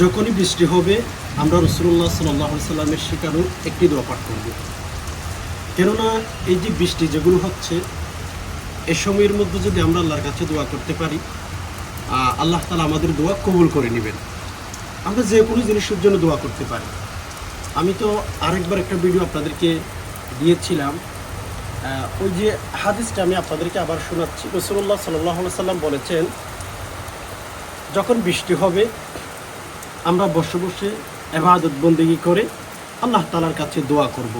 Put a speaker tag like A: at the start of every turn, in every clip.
A: যখনই বৃষ্টি হবে, আমরা রসুল্লাহ সাল্লাহ সাল্লামের শেখানো একটি দোয়া পাঠ করব। কেননা এই যে বৃষ্টি যেগুলো হচ্ছে, এ সময়ের মধ্যে যদি আমরা আল্লাহর কাছে দোয়া করতে পারি আল্লাহ তালা আমাদের দোয়া কবুল করে নেবেন। আমরা যে কোনো জিনিসের জন্য দোয়া করতে পারি। আমি তো আরেকবার একটা ভিডিও আপনাদেরকে দিয়েছিলাম। ওই যে হাদিসটা আমি আপনাদেরকে আবার শোনাচ্ছি। রসুল্লাহ সাল্লাহ সাল্লাম বলেছেন, যখন বৃষ্টি হবে আমরা বসে বসে এবাদত বন্দেগি করে আল্লাহ তালার কাছে দোয়া করব।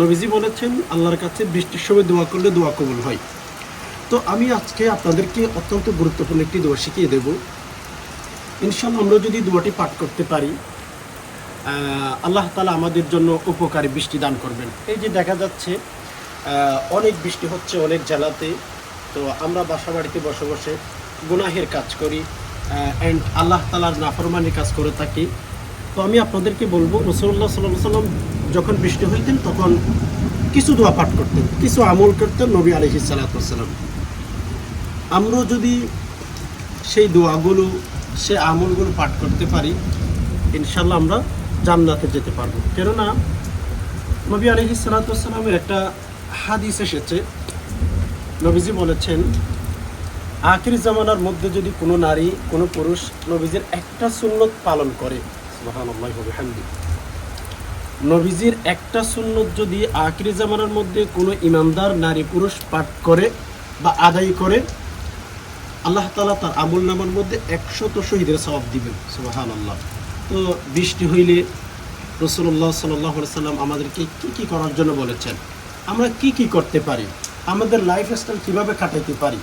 A: নবীজি বলেছেন, আল্লাহর কাছে বৃষ্টির সময় দোয়া করলে দোয়া কবুল হয়। তো আমি আজকে আপনাদেরকে অত্যন্ত গুরুত্বপূর্ণ একটি দোয়া শিখিয়ে দেব। ইনশাল্লাহ আমরা যদি দোয়াটি পাঠ করতে পারি আল্লাহ তালা আমাদের জন্য উপকারী বৃষ্টি দান করবেন। এই যে দেখা যাচ্ছে অনেক বৃষ্টি হচ্ছে অনেক জেলাতে। তো আমরা বাসা বাড়িতে বসে বসে গুনাহের কাজ করি অ্যান্ড আল্লাহ তালার নাফরমানির কাজ করে থাকি। তো আমি আপনাদেরকে বলব রসুল্লাহ সাল্লাহ সাল্লাম যখন বৃষ্টি হইতেন, তখন কিছু দোয়া পাঠ করতেন, কিছু আমল করতেন নবী আলহি সাল্লাম আমরাও যদি সেই দোয়াগুলো সে আমলগুলো পাঠ করতে পারি ইনশাল্লাহ আমরা জান্নাতে যেতে পারব। কেননা নবী আলহি সালাতামের একটা হাদিস এসেছে। নবীজি বলেছেন আখির জামানার মধ্যে যদি কোনো নারী, কোনো পুরুষ নবীজির একটা সুন্নত পালন করে নবীজির একটা সুন্নত যদি আখিরি জামানার মধ্যে কোনো ইমানদার নারী পুরুষ পাঠ করে বা আদায় করে, আল্লাহ তালা তার আমল নামার মধ্যে একশত শহীদের সবাব দিবেন সুবাহান আল্লাহ তো বৃষ্টি হইলে রসুল্লাহ সাল্লাহ সাল্লাম আমাদেরকে কি কি করার জন্য বলেছেন? আমরা কি কি করতে পারি? আমাদের লাইফ স্টাইল কীভাবে কাটাইতে পারি?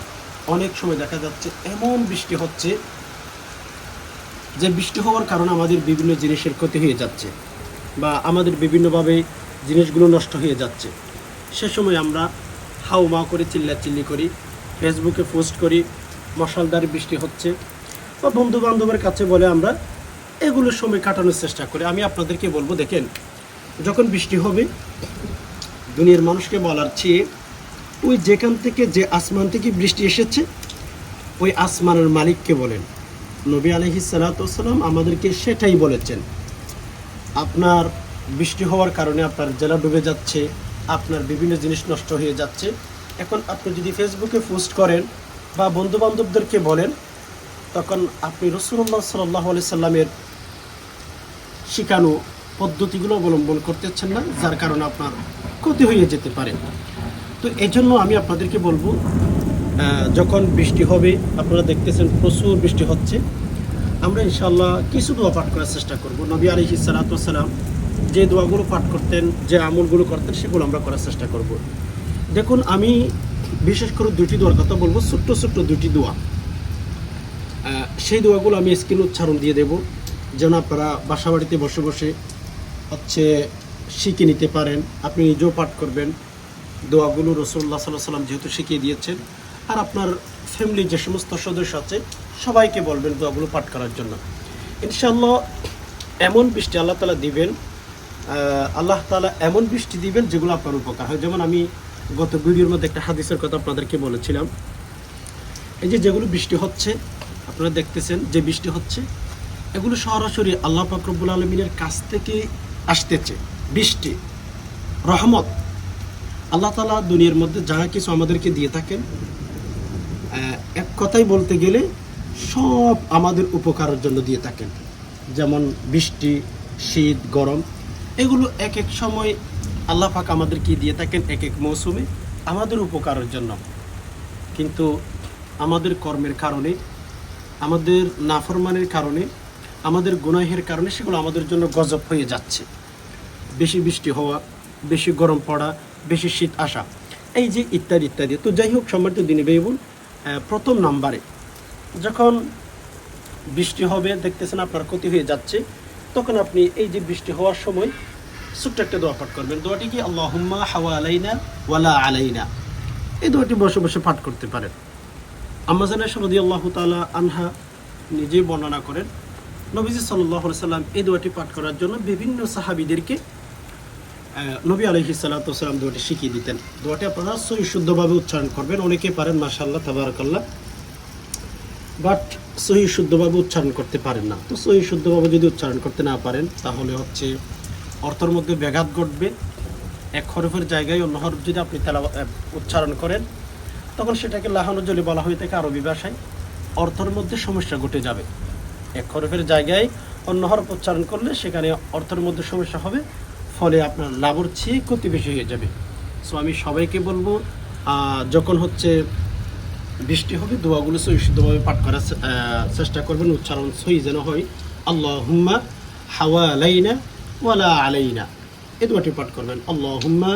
A: অনেক সময় দেখা যাচ্ছে এমন বৃষ্টি হচ্ছে যে বৃষ্টি হওয়ার কারণে আমাদের বিভিন্ন জিনিসের ক্ষতি হয়ে যাচ্ছে বা আমাদের বিভিন্নভাবে জিনিসগুলো নষ্ট হয়ে যাচ্ছে। সে সময় আমরা হাউ মা করে চিল্লাচিল্লি করি, ফেসবুকে পোস্ট করি, মশালদার বৃষ্টি হচ্ছে বা বন্ধু বান্ধবের কাছে বলে আমরা এগুলো সময় কাটানোর চেষ্টা করি। আমি আপনাদেরকে বলব, দেখেন, যখন বৃষ্টি হবে, দুনিয়ার মানুষকে বলার চেয়ে ওই যেখান থেকে যে আসমান থেকে বৃষ্টি এসেছে, ওই আসমানের মালিককে বলেন। নবী আলহি সালাতাম আমাদেরকে সেটাই বলেছেন। আপনার বৃষ্টি হওয়ার কারণে আপনার জেলা ডুবে যাচ্ছে, আপনার বিভিন্ন জিনিস নষ্ট হয়ে যাচ্ছে। এখন আপনি যদি ফেসবুকে পোস্ট করেন বা বন্ধু বান্ধবদেরকে বলেন, তখন আপনি রসুল্লাহ সাল্লাহ আলি সাল্লামের শিখানো পদ্ধতিগুলো অবলম্বন করতেছেন না, যার কারণে আপনার ক্ষতি হয়ে যেতে পারে। তো এই জন্য আমি আপনাদেরকে বলব যখন বৃষ্টি হবে, আপনারা দেখতেছেন প্রচুর বৃষ্টি হচ্ছে। আমরা ইনশাল্লাহ কিছু দোয়া পাঠ করার চেষ্টা করব। নবী আলহি সালাতাম যে দোয়াগুলো পাঠ করতেন, যে আমলগুলো করতেন, সেগুলো আমরা করার চেষ্টা করব। দেখুন, আমি বিশেষ করে দুটি দোয়ার কথা বলব, ছোট্ট ছোট্ট দুটি দোয়া। সেই দোয়াগুলো আমি স্ক্রিন উচ্চারণ দিয়ে দেব। যেন আপনারা বাসা বাড়িতে বসে বসে হচ্ছে শিখে নিতে পারেন, আপনি নিজেও পাঠ করবেন। দোয়াগুলো রসুল্লাহ সাল্লাহ সাল্লাম যেহেতু শিখিয়ে দিয়েছেন, আর আপনার ফ্যামিলির যে সমস্ত সদস্য আছে, সবাইকে বলবেন দোয়াগুলো পাঠ করার জন্য। ইনশাল্লাহ এমন বৃষ্টি আল্লাহ তালা দিবেন আল্লাহ তালা এমন বৃষ্টি দিবেন যেগুলো আপনার উপকার হয়। যেমন আমি গত ভিডিওর মধ্যে একটা হাদিসের কথা আপনাদেরকে বলেছিলাম। এই যে যেগুলো বৃষ্টি হচ্ছে, আপনারা দেখতেছেন যে বৃষ্টি হচ্ছে, এগুলো সরাসরি আল্লাহ ফাকরবুল আলমিনের কাছ থেকে আসতেছে। বৃষ্টি, রহমত আল্লাহ তালা দুনিয়ার মধ্যে যা কিছু আমাদেরকে দিয়ে থাকেন এক কথাই বলতে গেলে সব আমাদের উপকারের জন্য দিয়ে থাকেন। যেমন বৃষ্টি, শীত, গরম, এগুলো এক এক সময় আল্লাহ পাক আমাদেরকে দিয়ে থাকেন এক এক মৌসুমে আমাদের উপকারের জন্য। কিন্তু আমাদের কর্মের কারণে, আমাদের নাফরমানের কারণে, আমাদের গুনাহের কারণে সেগুলো আমাদের জন্য গজব হয়ে যাচ্ছে। বেশি বৃষ্টি হওয়া, বেশি গরম পড়া বেশি শীত আসা। এই যে ইত্যাদি ইত্যাদি। তো যাই হোক, সম্মানিত দিনী বোন প্রথম নাম্বারে যখন বৃষ্টি হবে, দেখতেছেন আপনার ক্ষতি হয়ে যাচ্ছে, তখন আপনি এই যে বৃষ্টি হওয়ার সময় ছোট্ট একটা দোয়া পাঠ করবেন। দোয়াটি কি? আল্লাহুম্মা হাওয়া আলাইনা ওয়ালা আলাইনা এই দোয়াটি বসে বসে পাঠ করতে পারেন। আমাজান সরদি আল্লাহ তালা আনহা নিজেই বর্ণনা করেন, নবীজি সাল্লাহ সাল্লাম এই দোয়াটি পাঠ করার জন্য বিভিন্ন সাহাবিদেরকে নবী আলহি সাল্লাম দোয়াটি শিখিয়ে দিতেন। দোয়াটি আপনারা সহি শুদ্ধভাবে উচ্চারণ করবেন অনেকে পারেন মাশাল্লাহ তাবারকাল্লাহ। বাট সহি শুদ্ধভাবে উচ্চারণ করতে পারেন না। তো সহি শুদ্ধভাবে যদি উচ্চারণ করতে না পারেন, তাহলে হচ্ছে অর্থের মধ্যে ব্যাঘাত ঘটবে। এক হরফের জায়গায় অন্য হরফ যদি আপনি তেলা উচ্চারণ করেন, তখন সেটাকে লাহানো জলি বলা হয়ে থাকে আরবি ভাষায়। অর্থের মধ্যে সমস্যা ঘটে যাবে। এক হরফের জায়গায় অন্য হরফ উচ্চারণ করলে সেখানে অর্থের মধ্যে সমস্যা হবে। ফলে আপনার লাভর চেয়ে ক্ষতি বেশি হয়ে যাবে। সো আমি সবাইকে বলব যখন হচ্ছে বৃষ্টি হবে, দোয়াগুলো সহি শুদ্ধভাবে পাঠ করার চেষ্টা করবেন, উচ্চারণ সহি যেন হয়। আল্লাহ হুম্মা হাওয়া আলাইনা ওয়ালা আলাইনা। এ দোয়াটি পাঠ করবেন। আল্লাহ হুম্মা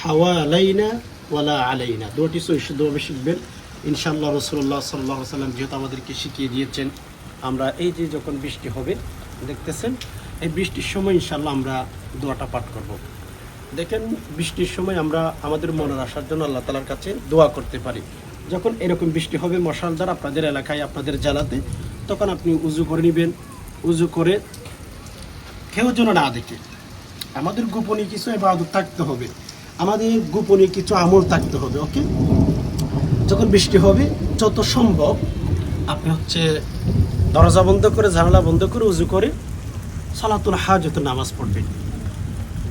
A: হাওয়া আলাইনা ওয়ালা আলাইনা। দোয়াটি সহি শুদ্ধভাবে শিখবেন। ইনশাআল্লাহ রসুল্লাহ সাল্লাহ সাল্লাম যেহেতু আমাদেরকে শিখিয়ে দিয়েছেন, আমরা এই যে যখন বৃষ্টি হবে, দেখতেছেন, এই বৃষ্টির সময় ইনশাআল্লাহ আমরা দোয়াটা পাঠ করব। দেখেন, বৃষ্টির সময় আমরা আমাদের মনের আসার জন্য আল্লাহ তালার কাছে দোয়া করতে পারি। যখন এরকম বৃষ্টি হবে মশালদার আপনাদের এলাকায়, আপনাদের জেলাতে, তখন আপনি উজু করে নেবেন। উজু করে কেউ যেন না দেখে। আমাদের গোপনীয় কিছু এবাদত থাকতে হবে। আমাদের গোপনীয় কিছু আমল থাকতে হবে, ওকে? যখন বৃষ্টি হবে, যত সম্ভব আপনি হচ্ছে দরজা বন্ধ করে, জানালা বন্ধ করে উজু করে সালাতুল হাজত নামাজ পড়বেন।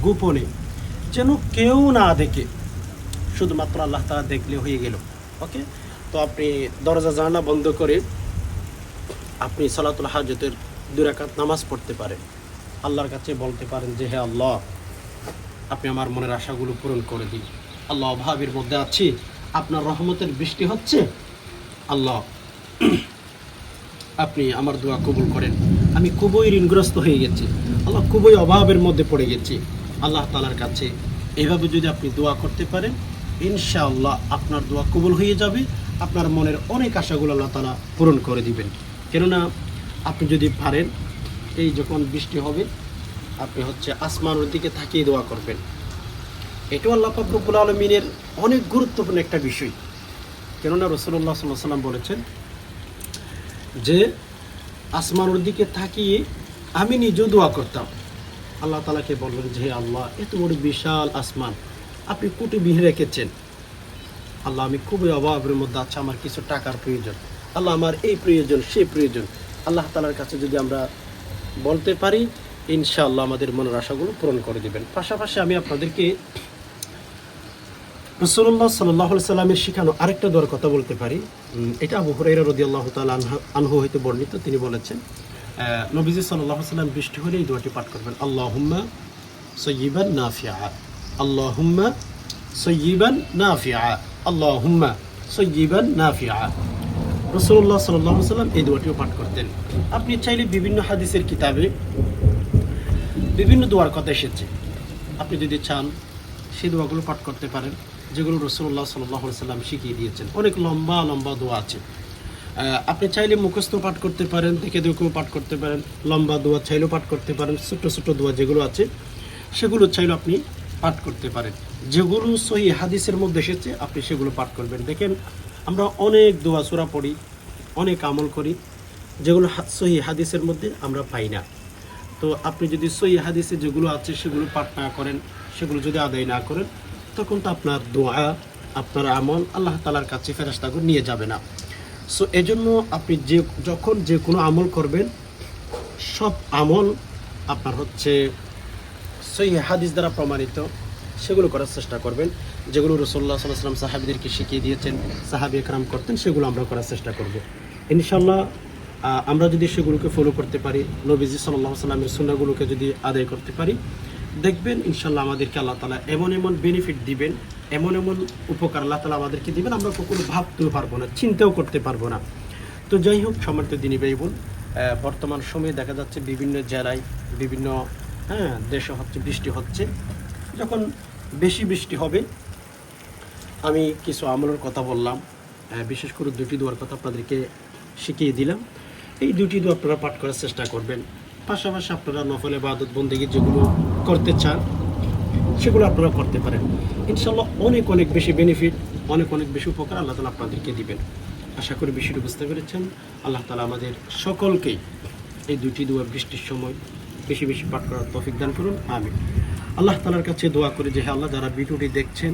A: গোপনে, যেন কেউ না দেখে। শুধুমাত্র আল্লাহ তালা দেখলে হয়ে গেল। ওকে? তো আপনি দরজা জানা বন্ধ করে আপনি সালাতুল হাজতের দুরাকাত নামাজ পড়তে পারেন। আল্লাহর কাছে বলতে পারেন যে, হে আল্লাহ, আপনি আমার মনের আশাগুলো পূরণ করে দিন। আল্লাহ অভাবের মধ্যে আছি, আপনার রহমতের বৃষ্টি হচ্ছে। আল্লাহ, আপনি আমার দোয়া কবুল করেন। আমি খুবই ঋণগ্রস্ত হয়ে গেছি। আল্লাহ খুবই অভাবের মধ্যে পড়ে গেছি। আল্লাহ তালার কাছে। এইভাবে যদি আপনি দোয়া করতে পারেন, ইনশাআল্লাহ আপনার দোয়া কবুল হয়ে যাবে। আপনার মনের অনেক আশাগুলো আল্লাহ তালা পূরণ করে দিবেন। কেননা আপনি যদি পারেন, এই যখন বৃষ্টি হবে, আপনি হচ্ছে আসমানের দিকে থাকিয়ে দোয়া করবেন। এটাও আল্লাহ পাকরুবুল আলমিনের অনেক গুরুত্বপূর্ণ একটা বিষয়। কেননা রসুল্লাহ সাল্লাহ সাল্লাম বলেছেন যে, আসমানের দিকে থাকিয়ে আমি নিজেও দোয়া করতাম। আল্লাহ তালাকে বলবেন যে আল্লাহ এত বড় বিশাল আসমান। আপনি কুটি বিহে রেখেছেন আল্লাহ, আমি খুবই অভাবের মধ্যে আছে, আমার কিছু টাকার প্রয়োজন। আল্লাহ, আমার এই প্রয়োজন সেই প্রয়োজন। আল্লাহ তালার কাছে যদি আমরা বলতে পারি, ইনশাআল্লাহ আমাদের মনের আশাগুলো পূরণ করে দিবেন। পাশাপাশি আমি আপনাদেরকে রসুল্লাহ সাল্লাহ সাল্লামের শিখানো আরেকটা দোয়ার কথা বলতে পারি। এটা আবু হুরাইরা রদি আল্লাহ তালা আনহু হইতে বর্ণিত। তিনি বলেছেন নবীজি সাল্লাম বৃষ্টি হলে এই দোয়াটি পাঠ করবেন আল্লাহ হুম্মা সৈয়িবান নাফিয়া আল্লাহ হুম্মা সৈয়িবান নাফিয়া আল্লাহ হুম্মা সৈয়িবান নাফিয়া রসুল্লাহ সাল্লাহ সাল্লাম এই দোয়াটিও পাঠ করতেন। আপনি চাইলে বিভিন্ন হাদিসের কিতাবে বিভিন্ন দোয়ার কথা এসেছে। আপনি যদি চান সেই দোয়াগুলো পাঠ করতে পারেন, যেগুলো রসুল্লাহ সাল্লাহ সাল্লাম শিখিয়ে দিয়েছেন। অনেক লম্বা লম্বা দোয়া আছে। আপনি চাইলে মুখস্থ পাঠ করতে পারেন, দেখে দেখেও পাঠ করতে পারেন, লম্বা দোয়া চাইলেও পাঠ করতে পারেন, ছোট্ট ছোট্ট দোয়া যেগুলো আছে, সেগুলো চাইলেও আপনি পাঠ করতে পারেন। যেগুলো সহি হাদিসের মধ্যে এসেছে, আপনি সেগুলো পাঠ করবেন। দেখেন, আমরা অনেক দোয়া সুরা পড়ি, অনেক আমল করি, যেগুলো সহি হাদিসের মধ্যে আমরা পাই না। তো আপনি যদি সই হাদিসে যেগুলো আছে, সেগুলো পাঠ না করেন, সেগুলো যদি আদায় না করেন, তখন তো আপনার দোয়া, আপনার আমল আল্লাহ তালার কাছে ফেরাস্তাগুলো নিয়ে যাবে না। সো এজন্য আপনি যে, যখন যে কোনো আমল করবেন, সব আমল আপনার হচ্ছে সই হাদিস দ্বারা প্রমাণিত। সেগুলো করার চেষ্টা করবেন। যেগুলো রসল্লাহ সাল্লাহ সাল্লাম সাহাবিদেরকে শিখিয়ে দিয়েছেন, সাহাবি একরাম করতেন, সেগুলো আমরা করার চেষ্টা করব। ইনশাল্লাহ আমরা যদি সেগুলোকে ফলো করতে পারি, নবীজি সাল্লাহ সাল্লামের সুন্নাগুলোকে যদি আদায় করতে পারি দেখবেন, ইনশাল্লাহ আমাদেরকে আল্লাহ তালা এমন এমন বেনিফিট দিবেন, এমন এমন উপকার আল্লাহ তালা আমাদেরকে দিবেন, আমরা কখনো ভাবতেও পারব না, চিন্তাও করতে পারব না। তো যাই হোক সমর্থ দিনী বোন বর্তমান সময়ে দেখা যাচ্ছে বিভিন্ন জেলায়, বিভিন্ন হ্যাঁ দেশে হচ্ছে, বৃষ্টি হচ্ছে। যখন বেশি বৃষ্টি হবে, আমি কিছু আমলের কথা বললাম বিশেষ করে দুটি দোয়ার কথা আপনাদেরকে শিখিয়ে দিলাম। এই দুটি দোয়া আপনারা পাঠ করার চেষ্টা করবেন। পাশাপাশি আপনারা নফলে বাদত বন্দেগী যেগুলো করতে চান, সেগুলো আপনারা করতে পারেন। ইনশাল্লাহ অনেক অনেক বেশি বেনিফিট অনেক অনেক বেশি উপকার আল্লাহ তালা আপনাদেরকে দিবেন। আশা করি বিষয়টি বুঝতে পেরেছেন। আল্লাহ তালা আমাদের সকলকেই এই দুটি দোয়া বৃষ্টির সময় বেশি বেশি পাঠ করার তফিক দান করুন। আমি আল্লাহ তালার কাছে দোয়া করি যে হ্যাঁ আল্লাহ, যারা ভিডিওটি দেখছেন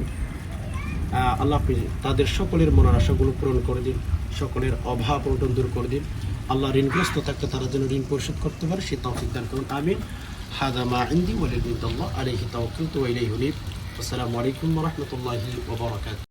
A: আল্লাহ তাদের সকলের মনের আশাগুলো পূরণ করে দিন, সকলের অভাব অটন দূর করে দিন। আল্লাহ ঋণগ্রস্ত থাকতে তারা যেন ঋণ পরিশোধ করতে পারে, সে তৌফিক দান করুন, আমিন। হাদা মা ইন্দি ওয়ালিদুল্লাহ আলহি তাওয়াক্কালতু তো ইলাইহি উনীব। আসসালামু আলাইকুম রহমতুল্লাহি বারাকাতুহু।